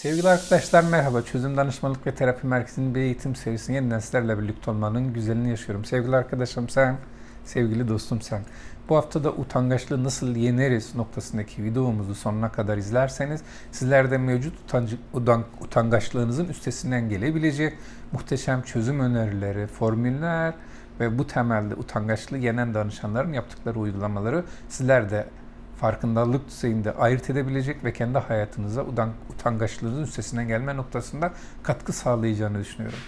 Sevgili arkadaşlar merhaba. Çözüm Danışmanlık ve Terapi Merkezi'nin bir eğitim serisini yeniden sizlerle birlikte olmanın güzelini yaşıyorum. Sevgili arkadaşım sen, sevgili dostum sen. Bu hafta da utangaçlığı nasıl yeneriz noktasındaki videomuzu sonuna kadar izlerseniz sizler de mevcut utancı, utan, utangaçlığınızın üstesinden gelebilecek muhteşem çözüm önerileri, formüller ve bu temelde utangaçlığı yenen danışanların yaptıkları uygulamaları sizler de farkındalık düzeyinde ayırt edebilecek ve kendi hayatınıza utan, utangaçlığınızın üstesinden gelme noktasında katkı sağlayacağını düşünüyorum.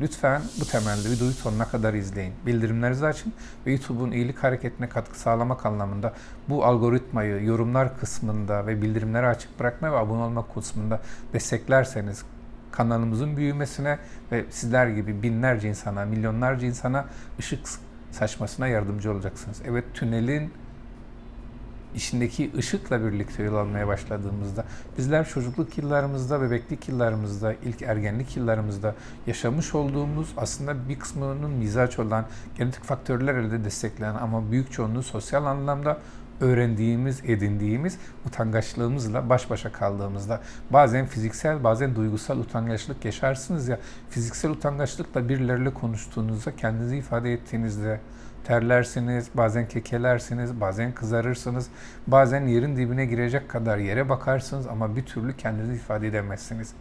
Lütfen bu temelde videoyu sonuna kadar izleyin. Bildirimlerinizi açın ve YouTube'un iyilik hareketine katkı sağlamak anlamında bu algoritmayı yorumlar kısmında ve bildirimleri açık bırakma ve abone olmak kısmında desteklerseniz kanalımızın büyümesine ve sizler gibi binlerce insana, milyonlarca insana ışık saçmasına yardımcı olacaksınız. Evet tünelin içindeki ışıkla birlikte yol almaya başladığımızda bizler çocukluk yıllarımızda, bebeklik yıllarımızda, ilk ergenlik yıllarımızda yaşamış olduğumuz aslında bir kısmının mizaç olan genetik faktörlerle destekleyen ama büyük çoğunluğu sosyal anlamda öğrendiğimiz, edindiğimiz utangaçlığımızla baş başa kaldığımızda bazen fiziksel, bazen duygusal utangaçlık yaşarsınız ya. Fiziksel utangaçlıkla birileriyle konuştuğunuzda, kendinizi ifade ettiğinizde terlersiniz, bazen kekelersiniz, bazen kızarırsınız, bazen yerin dibine girecek kadar yere bakarsınız ama bir türlü kendinizi ifade edemezsiniz.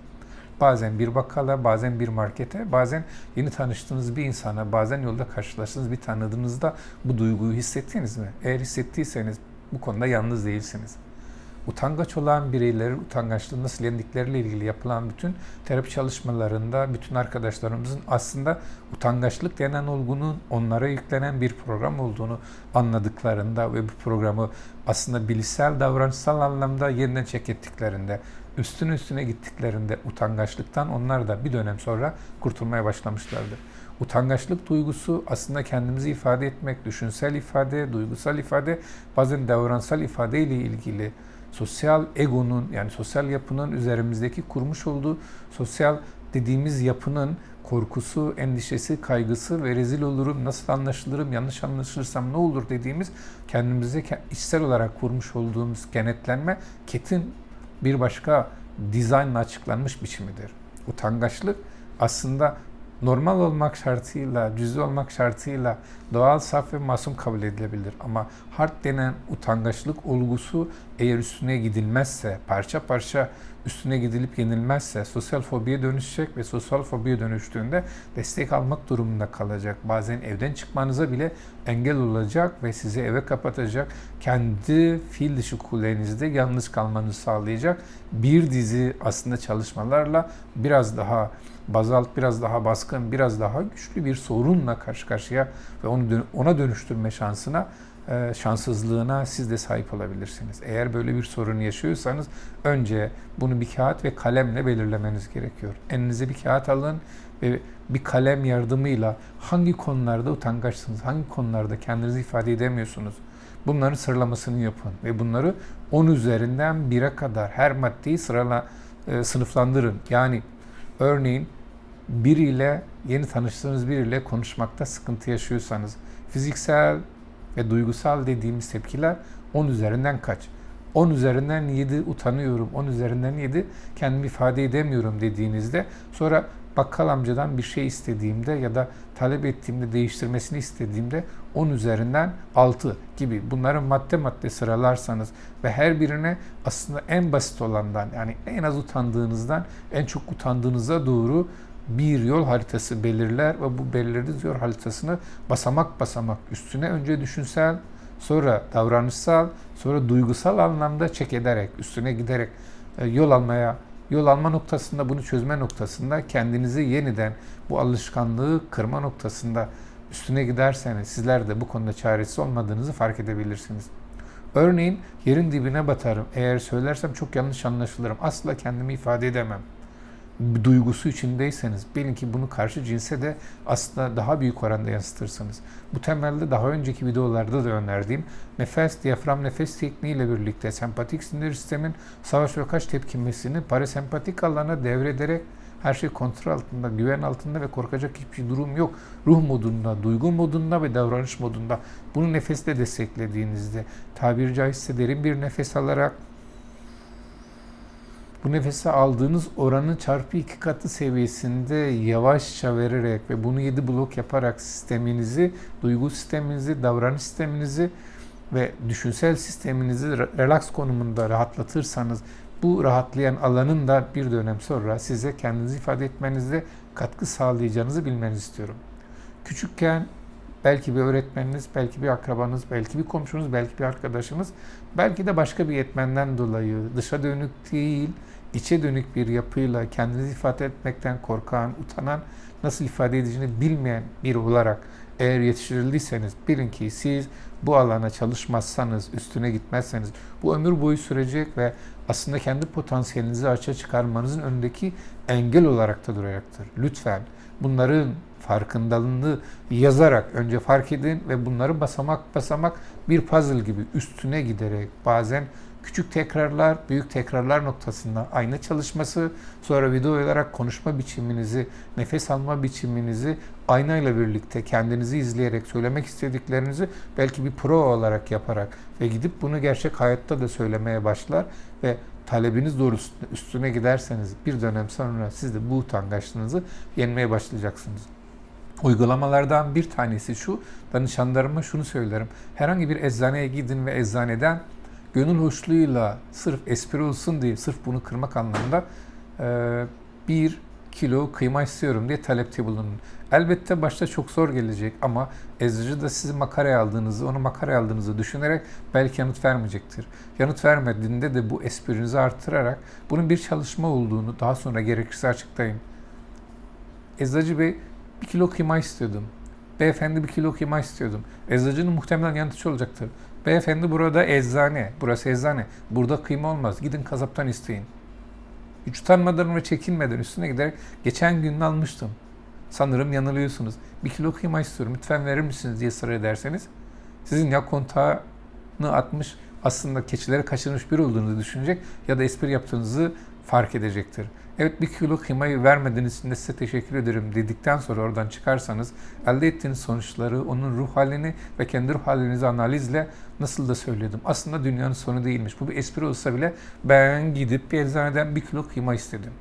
Bazen bir bakkala, bazen bir markete, bazen yeni tanıştığınız bir insana, bazen yolda karşılaştığınız bir tanıdığınızda bu duyguyu hissettiniz mi? Eğer hissettiyseniz bu konuda yalnız değilsiniz. Utangaç olan bireyleri utangaçlığı nasıl yendikleriyle ilgili yapılan bütün terapi çalışmalarında bütün arkadaşlarımızın aslında utangaçlık denen olgunun onlara yüklenen bir program olduğunu anladıklarında ve bu programı aslında bilişsel davranışsal anlamda yeniden çek ettiklerinde üstüne üstüne gittiklerinde utangaçlıktan onlar da bir dönem sonra kurtulmaya başlamışlardır. Utangaçlık duygusu aslında kendimizi ifade etmek, düşünsel ifade, duygusal ifade, bazen davranışsal ifade ile ilgili sosyal egonun yani sosyal yapının üzerimizdeki kurmuş olduğu sosyal dediğimiz yapının korkusu, endişesi, kaygısı ve rezil olurum, nasıl anlaşılırım, yanlış anlaşılırsam ne olur dediğimiz kendimize içsel olarak kurmuş olduğumuz kenetlenme ketin bir başka dizaynla açıklanmış biçimidir. Utangaçlık aslında normal olmak şartıyla, cüzi olmak şartıyla doğal, saf ve masum kabul edilebilir. Ama hard denen utangaçlık olgusu eğer üstüne gidilmezse, parça parça üstüne gidilip yenilmezse sosyal fobiye dönüşecek ve sosyal fobiye dönüştüğünde destek almak durumunda kalacak. Bazen evden çıkmanıza bile engel olacak ve sizi eve kapatacak. Kendi fiil dışı kullenizde yalnız kalmanızı sağlayacak bir dizi aslında çalışmalarla biraz daha bazalt biraz daha baskın, biraz daha güçlü bir sorunla karşı karşıya ve onu ona dönüştürme şansına e, şanssızlığına siz de sahip olabilirsiniz. Eğer böyle bir sorun yaşıyorsanız önce bunu bir kağıt ve kalemle belirlemeniz gerekiyor. Elinize bir kağıt alın ve bir kalem yardımıyla hangi konularda utangaçsınız, hangi konularda kendinizi ifade edemiyorsunuz, bunların sıralamasını yapın ve bunları 10 üzerinden 1'e kadar her maddeyi sırala e, sınıflandırın. Yani örneğin biriyle yeni tanıştığınız biriyle konuşmakta sıkıntı yaşıyorsanız fiziksel ve duygusal dediğimiz tepkiler 10 üzerinden kaç? 10 üzerinden 7 utanıyorum, 10 üzerinden 7 kendimi ifade edemiyorum dediğinizde sonra bakkal amcadan bir şey istediğimde ya da talep ettiğimde değiştirmesini istediğimde 10 üzerinden 6 gibi bunları madde madde sıralarsanız ve her birine aslında en basit olandan yani en az utandığınızdan en çok utandığınıza doğru bir yol haritası belirler ve bu belirlediğiniz yol haritasını basamak basamak üstüne önce düşünsel, sonra davranışsal, sonra duygusal anlamda çek ederek, üstüne giderek e, yol almaya, yol alma noktasında bunu çözme noktasında kendinizi yeniden bu alışkanlığı kırma noktasında üstüne giderseniz sizler de bu konuda çaresiz olmadığınızı fark edebilirsiniz. Örneğin yerin dibine batarım. Eğer söylersem çok yanlış anlaşılırım. Asla kendimi ifade edemem duygusu içindeyseniz bilin ki bunu karşı cinse de aslında daha büyük oranda yansıtırsınız. Bu temelde daha önceki videolarda da önerdiğim nefes, diyafram nefes tekniği ile birlikte sempatik sinir sistemin savaş ve kaç tepkimesini parasempatik alana devrederek Her şey kontrol altında, güven altında ve korkacak hiçbir durum yok. Ruh modunda, duygu modunda ve davranış modunda. Bunu nefesle desteklediğinizde tabiri caizse derin bir nefes alarak bu nefesi aldığınız oranın çarpı iki katı seviyesinde yavaşça vererek ve bunu 7 blok yaparak sisteminizi, duygu sisteminizi, davranış sisteminizi ve düşünsel sisteminizi relax konumunda rahatlatırsanız bu rahatlayan alanın da bir dönem sonra size kendinizi ifade etmenizde katkı sağlayacağınızı bilmenizi istiyorum. Küçükken belki bir öğretmeniniz, belki bir akrabanız, belki bir komşunuz, belki bir arkadaşınız, belki de başka bir yetmenden dolayı dışa dönük değil, içe dönük bir yapıyla kendinizi ifade etmekten korkan, utanan, nasıl ifade edeceğini bilmeyen biri olarak eğer yetiştirildiyseniz bilin ki siz bu alana çalışmazsanız, üstüne gitmezseniz bu ömür boyu sürecek ve aslında kendi potansiyelinizi açığa çıkarmanızın önündeki engel olarak da duracaktır. Lütfen bunların farkındalığını yazarak önce fark edin ve bunları basamak basamak bir puzzle gibi üstüne giderek bazen küçük tekrarlar, büyük tekrarlar noktasında ayna çalışması, sonra video olarak konuşma biçiminizi, nefes alma biçiminizi aynayla birlikte kendinizi izleyerek söylemek istediklerinizi belki bir pro olarak yaparak ve gidip bunu gerçek hayatta da söylemeye başlar ve talebiniz doğrultusunda üstüne giderseniz bir dönem sonra siz de bu utangaçlığınızı yenmeye başlayacaksınız. Uygulamalardan bir tanesi şu, danışanlarıma şunu söylerim. Herhangi bir eczaneye gidin ve eczaneden gönül hoşluğuyla sırf espri olsun diye, sırf bunu kırmak anlamında bir kilo kıyma istiyorum diye talepte bulunun. Elbette başta çok zor gelecek ama eczacı da sizi makaraya aldığınızı, onu makaraya aldığınızı düşünerek belki yanıt vermeyecektir. Yanıt vermediğinde de bu esprinizi artırarak bunun bir çalışma olduğunu daha sonra gerekirse açıklayın. Eczacı Bey bir kilo kıyma istiyordum. Beyefendi bir kilo kıyma istiyordum. Eczacının muhtemelen yanıtçı olacaktır. Beyefendi burada eczane, burası eczane. Burada kıyma olmaz. Gidin kasaptan isteyin. Hiç utanmadan ve çekinmeden üstüne giderek geçen gün almıştım. Sanırım yanılıyorsunuz. Bir kilo kıyma istiyorum. Lütfen verir misiniz diye ısrar ederseniz sizin ya kontağını atmış aslında keçileri kaçırmış bir olduğunuzu düşünecek ya da espri yaptığınızı fark edecektir. Evet bir kilo kıymayı vermediğiniz için de size teşekkür ederim dedikten sonra oradan çıkarsanız elde ettiğiniz sonuçları, onun ruh halini ve kendi ruh halinizi analizle nasıl da söyledim. Aslında dünyanın sonu değilmiş. Bu bir espri olsa bile ben gidip bir eczaneden bir kilo kıyma istedim.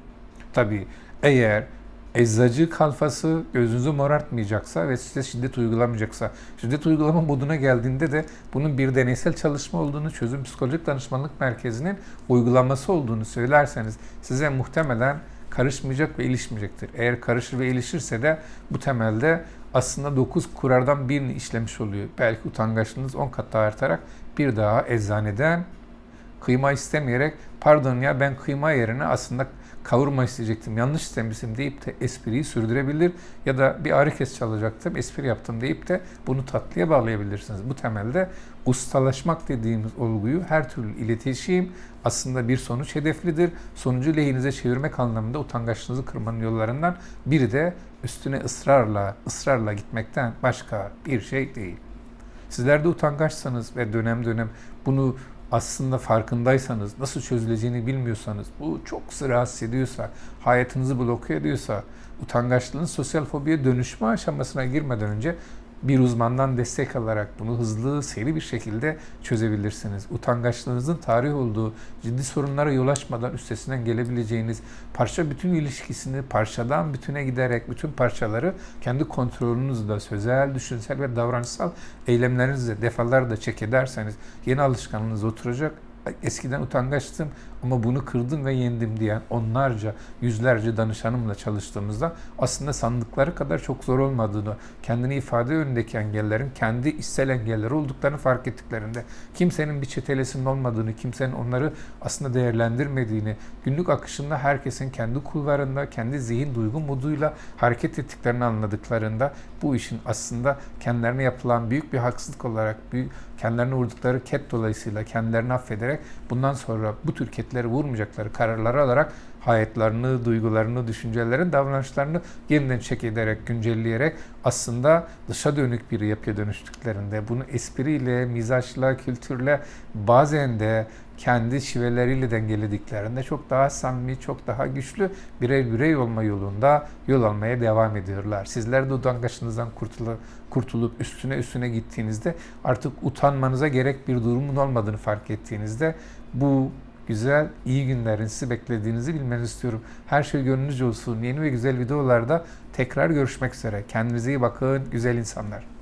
Tabii eğer eczacı kalfası gözünüzü morartmayacaksa ve size şiddet uygulamayacaksa, şiddet uygulama moduna geldiğinde de bunun bir deneysel çalışma olduğunu, çözüm psikolojik danışmanlık merkezinin uygulaması olduğunu söylerseniz size muhtemelen karışmayacak ve ilişmeyecektir. Eğer karışır ve ilişirse de bu temelde aslında 9 kurardan birini işlemiş oluyor. Belki utangaçlığınız 10 kat daha artarak bir daha eczaneden kıyma istemeyerek pardon ya ben kıyma yerine aslında kavurma isteyecektim, yanlış istemişim deyip de espriyi sürdürebilir ya da bir ağrı kes çalacaktım, espri yaptım deyip de bunu tatlıya bağlayabilirsiniz. Bu temelde ustalaşmak dediğimiz olguyu her türlü iletişim aslında bir sonuç hedeflidir. Sonucu lehinize çevirmek anlamında utangaçlığınızı kırmanın yollarından biri de üstüne ısrarla, ısrarla gitmekten başka bir şey değil. Sizler de utangaçsanız ve dönem dönem bunu aslında farkındaysanız, nasıl çözüleceğini bilmiyorsanız, bu çok sizi rahatsız ediyorsa, hayatınızı bloke ediyorsa, utangaçlığın sosyal fobiye dönüşme aşamasına girmeden önce bir uzmandan destek alarak bunu hızlı, seri bir şekilde çözebilirsiniz. Utangaçlığınızın tarih olduğu, ciddi sorunlara yol açmadan üstesinden gelebileceğiniz, parça bütün ilişkisini parçadan bütüne giderek bütün parçaları kendi kontrolünüzle, sözel, düşünsel ve davranışsal eylemlerinizle defalarca çek ederseniz yeni alışkanlığınız oturacak eskiden utangaçtım ama bunu kırdım ve yendim diyen onlarca, yüzlerce danışanımla çalıştığımızda aslında sandıkları kadar çok zor olmadığını, kendini ifade önündeki engellerin kendi içsel engeller olduklarını fark ettiklerinde, kimsenin bir çetelesinin olmadığını, kimsenin onları aslında değerlendirmediğini, günlük akışında herkesin kendi kulvarında, kendi zihin duygu moduyla hareket ettiklerini anladıklarında bu işin aslında kendilerine yapılan büyük bir haksızlık olarak, büyük, kendilerine vurdukları ket dolayısıyla kendilerini affederek bundan sonra bu tür ketleri vurmayacakları kararları alarak hayatlarını, duygularını, düşüncelerini, davranışlarını yeniden check ederek, güncelleyerek aslında dışa dönük bir yapıya dönüştüklerinde bunu espriyle, mizaçla, kültürle bazen de kendi şiveleriyle dengelediklerinde çok daha samimi, çok daha güçlü birey birey olma yolunda yol almaya devam ediyorlar. Sizler de utangaçınızdan kurtulup, kurtulup üstüne üstüne gittiğinizde artık utanmanıza gerek bir durumun olmadığını fark ettiğinizde bu güzel, iyi günlerin sizi beklediğinizi bilmenizi istiyorum. Her şey gönlünüzce olsun. Yeni ve güzel videolarda tekrar görüşmek üzere. Kendinize iyi bakın güzel insanlar.